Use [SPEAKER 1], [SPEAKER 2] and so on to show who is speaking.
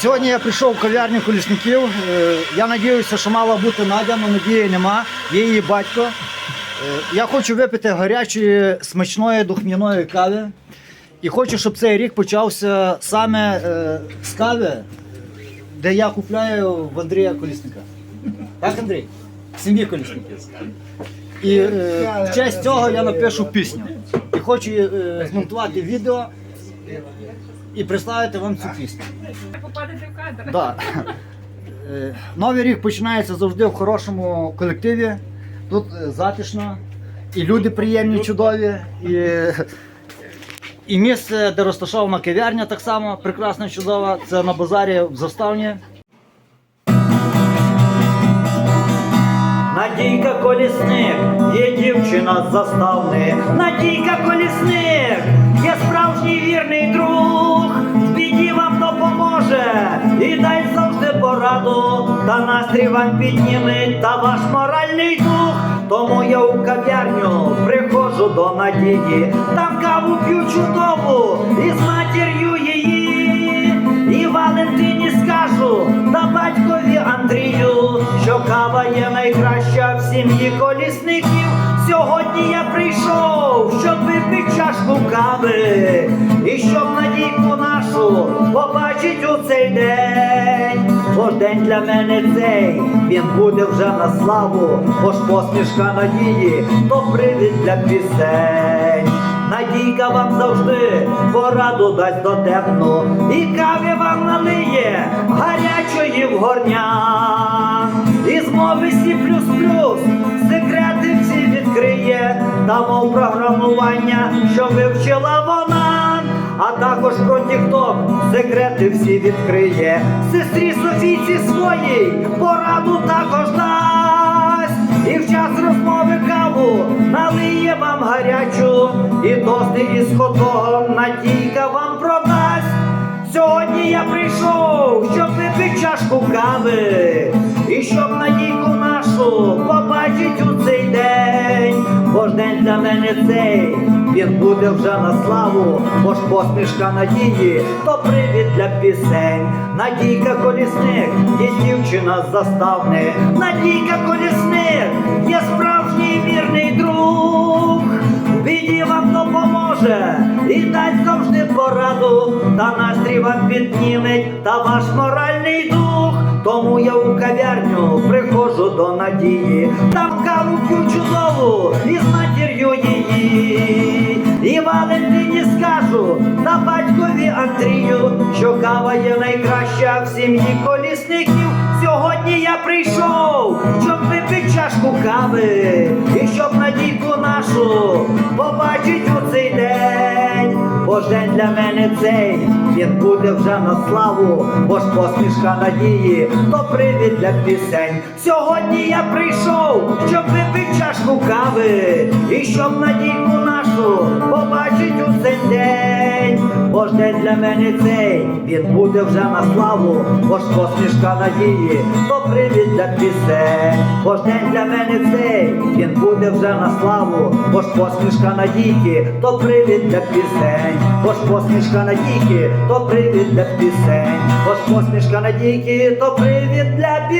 [SPEAKER 1] Сьогодні я прийшов в кав'ярню колісників. Е, Я надіюся, що мала бути Надя, але надії нема. Є її батько. Е, Я хочу випити гарячої смачної духмяної кави. І хочу, щоб цей рік почався саме е, з кави, де я купляю в Андрія Колісника. Так, Андрій? Сім'ї колісників. І в честь цього я напишу пісню. І хочу змонтувати відео і представити вам цю пісню.
[SPEAKER 2] Попадете в кадр.
[SPEAKER 1] Да. Е, Новий рік починається завжди в хорошому колективі. Тут е, затишно, і люди приємні, чудові, і, і місце, де розташована кав'ярня, так само прекрасна, чудова. Це на базарі в заставні. Надійка колісник, є дівчина з заставни. Надійка колісник, є справжній вірний друг. В біді вам допоможе і дай завжди пораду. Та настрій вам підніме та ваш моральний дух. Тому я у кав'ярню приходжу до надії. Там каву п'ю чудову і з матір'ю її. І Валентині скажу та батькові Андрію, що кава є найкраща в сім'ї колісників. Сьогодні я прийшов, щоб випити чашку кави, і щоб надійку нашу побачить у цей день. Бо день для мене цей, він буде вже на славу, бо ж посмішка надії, то привід для пісень. Надійка вам завжди пораду дасть дотепну, і кави вам налиє гарячої в горня. І з мови сі плюс плюс та мов програмування, що вивчила вона. А також про тікток секрети всі відкриє. Сестрі Софійці своїй пораду також дасть. І в час розмови каву налиє вам гарячу, і тости із хотогом надійка вам продасть. Сьогодні я прийшов, щоб випити чашку кави, і щоб надійку день. День для мене цей, він буде вже на славу, бо ж посмішка надії, то привід для пісень. Надійка колісник, є дівчина з. Надійка колісник, є справжній вірний друг. Біді вам допоможе і дасть завжди пораду, та настрій вам підніметь, та ваш моральний дух. Тому я у кав'ярню приходжу до надії, там каву п'ю і з матір'ю її. І Валентині скажу та батькові Андрію, що кава є найкраща в сім'ї колісників. Сьогодні я прийшов, щоб випити чашку кави, і щоб надійку нашу побачить у цей день. Бо ж день для мене цей, він буде вже на славу, бо ж посмішка надії, то привід для пісень. Сьогодні я прийшов, щоб випити чашку кави, і щоб надійку нашу побачить у день. Бо ж день для мене цей, він буде вже на славу, бо посмішка надії, то привід для пісень. День для мене цей, він буде вже на славу, бо посмішка надійки, то привід для пісень. Бо посмішка надійки, то привід для пісень. Бо посмішка надійки, то привід для пісень.